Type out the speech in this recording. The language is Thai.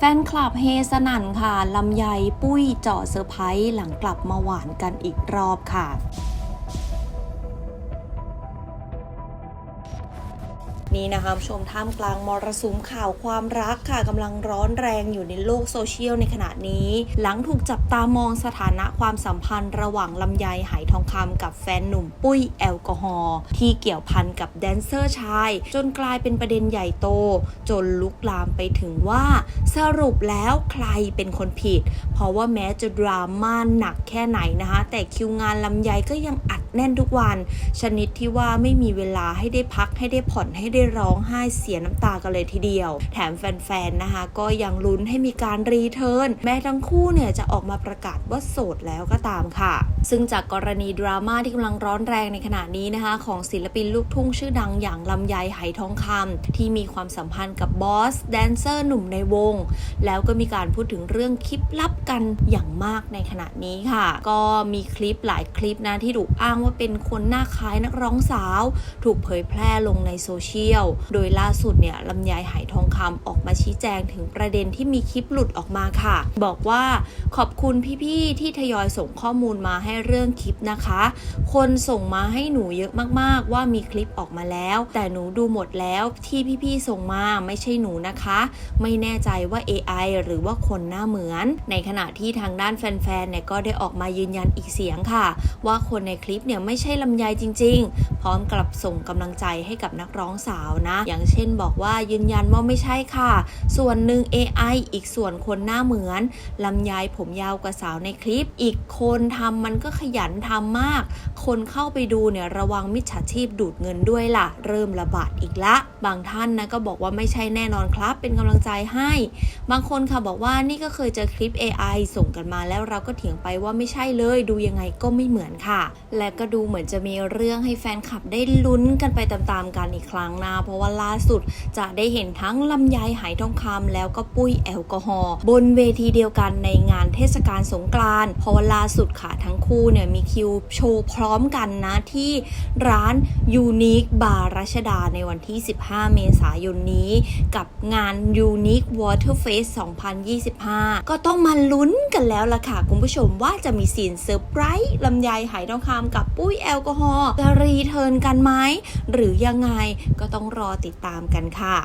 แฟนคลับเฮสนั่นค่ะลำไยปุ้ยเจาะเซอร์ไพรส์หลังกลับมาหวานกันอีกรอบค่ะ นี่นะคะผู้ชมท่ามกลางมรสุมข่าวความรักค่ะกำลังร้อนแรงอยู่ในโลกโซเชียลในขณะนี้ หลังถูกจับตามองสถานะความสัมพันธ์ระหว่างลำไยไหทองคำกับแฟนหนุ่มปุ้ยแอลกอฮอล์ที่เกี่ยวพันกับแดนเซอร์ชาย จนกลายเป็นประเด็นใหญ่โต จนลุกลามไปถึงว่า สรุปแล้วใครเป็นคนผิด เพราะว่าแม้จะดราม่าหนักแค่ไหนนะคะ แต่คิวงานลำไยก็ยังอัด แน่นทุกวัน ชนิดที่ว่าไม่มีเวลาให้ได้พักให้ได้ผ่อนให้ได้ร้องไห้เสียน้ำตากันเลยทีเดียว แถมแฟนๆนะคะก็ยังลุ้นให้มีการรีเทิร์นแม้ทั้งคู่เนี่ยจะออกมาประกาศว่าโสดแล้วก็ตามค่ะ ซึ่งจากกรณีดราม่าที่กำลังร้อนแรงในขณะนี้นะคะ ของศิลปินลูกทุ่งชื่อดังอย่างลำไยไหทองคำที่มีความสัมพันธ์กับบอสแดนเซอร์หนุ่มในวง แล้วก็มีการพูดถึงเรื่องคลิปลับกันอย่างมากในขณะนี้ค่ะ ก็มีคลิปหลายคลิปนะที่ถูกอ้างว่าเป็นคนหน้าคล้ายนักร้องสาว ถูกเผยแพร่ลงในโซเชียล โดยล่าสุดเนี่ยลำไยไหทองคำออกมาชี้แจงถึงประเด็นที่มีคลิปหลุดออกมาค่ะ บอกว่าขอบคุณพี่ๆที่ทยอยส่งข้อมูลมาให้เรื่องคลิปนะคะ คนส่งมาให้หนูเยอะมากๆ ว่ามีคลิปออกมาแล้ว แต่หนูดูหมดแล้วที่พี่ๆส่งมาไม่ใช่หนูนะคะ ไม่แน่ใจว่า AI หรือว่าคนหน้าเหมือน ในขณะที่ทางด้านแฟนๆเนี่ยก็ได้ออกมายืนยันอีกเสียงค่ะ ว่าคนในคลิปเนี่ยไม่ใช่ลำไยจริง ๆ พร้อมกับส่งกำลังใจให้กับนักร้องสาวนะ อย่างเช่นบอกว่ายืนยันว่าไม่ใช่ค่ะ ส่วนหนึ่ง AI อีกส่วนคนหน้าเหมือนลำไยผมยาวกว่าสาวในคลิป อีกคนทำมันก็ขยันทำมาก คนเข้าไปดูเนี่ยระวังมิจฉาชีพดูดเงินด้วยล่ะ เริ่มระบาดอีกละ บางท่านนะก็บอกว่าไม่ใช่แน่นอนครับ เป็นกำลังใจให้ บางคนค่ะบอกว่านี่ก็เคยเจอคลิป AI ส่งกันมาแล้วเราก็เถียงไปว่าไม่ใช่เลย ดูยังไงก็ไม่เหมือนค่ะ และก็ดูเหมือนจะมีเรื่องให้แฟนคลับได้ลุ้นกันไปตามๆกันอีกครั้งนะเพราะว่าล่าสุดจะได้เห็นทั้งลำไยไหทองคำแล้วก็ปุ้ยแอลกอฮอล์บนเวทีเดียวกันในงานเทศกาลสงกรานต์เพราะว่าล่าสุดค่ะทั้งคู่เนี่ยมีคิวโชว์พร้อมกันนะที่ร้านยูนิคบาร์รัชดาในวันที่ 15 เมษายนนี้กับงาน Unique Water Fest 2025 ก็ต้องมาลุ้นกันแล้วล่ะค่ะ คุณผู้ชมว่าจะมีซีนเซอร์ไพรส์ลำไยไหทองคำกับปุ้ยแอลกอฮอล์จะรีเทิร์นกันไหมหรือยังไงก็ต้องรอติดตามกันค่ะ